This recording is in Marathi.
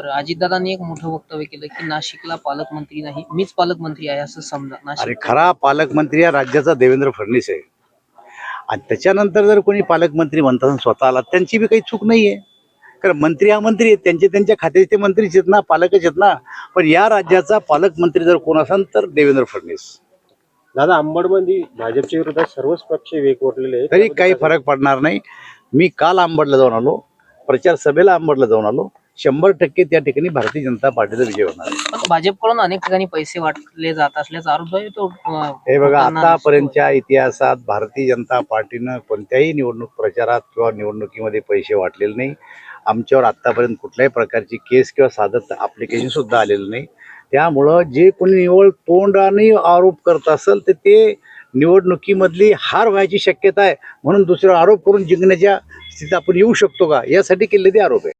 बरं अजितदादांनी एक मोठं वक्तव्य केलं की नाशिकला पालकमंत्री नाही मीच पालकमंत्री आहे असं समजा अरे नाशिक खरा पालकमंत्री या राज्याचा देवेंद्र फडणवीस आहे. आणि त्याच्यानंतर जर कोणी पालकमंत्री म्हणतात स्वतःला त्यांची बी काही चूक नाही आहे कारण मंत्री हा मंत्री आहेत त्यांचे त्यांच्या खात्याचे ते मंत्रीच आहेत ना पालकच आहेत ना. पण या राज्याचा पालकमंत्री जर कोण असेल तर देवेंद्र फडणवीस. दादा अंबडमध्ये भाजपच्या विरोधात सर्वच पक्ष वेगवटलेले आहेत. तरी काही फरक पडणार नाही. मी काल आंबडला जाऊन आलो प्रचार सभेला आंबडला जाऊन आलो. शंभर टक्के त्या ठिकाणी भारतीय जनता पार्टीचा विजय होणार आहे. पण भाजपकडून अनेक ठिकाणी पैसे वाटले जात असल्याचा आरोप आहे. तो अं, हे बघा आतापर्यंतच्या इतिहासात भारतीय जनता पार्टीनं कोणत्याही निवडणूक प्रचारात किंवा निवडणुकीमध्ये पैसे वाटलेले नाही. आमच्यावर आतापर्यंत कुठल्याही प्रकारची केस किंवा साधं ऍप्लिकेशन सुद्धा आलेलं नाही. त्यामुळं जे कोणी निवड तोंडाने आरोप करत असेल तर ते निवडणुकीमधली हार व्हायची शक्यता आहे. म्हणून दुसऱ्यावर आरोप करून जिंकण्याच्या स्थितीत आपण येऊ शकतो का? यासाठी केलेले ते आरोप आहे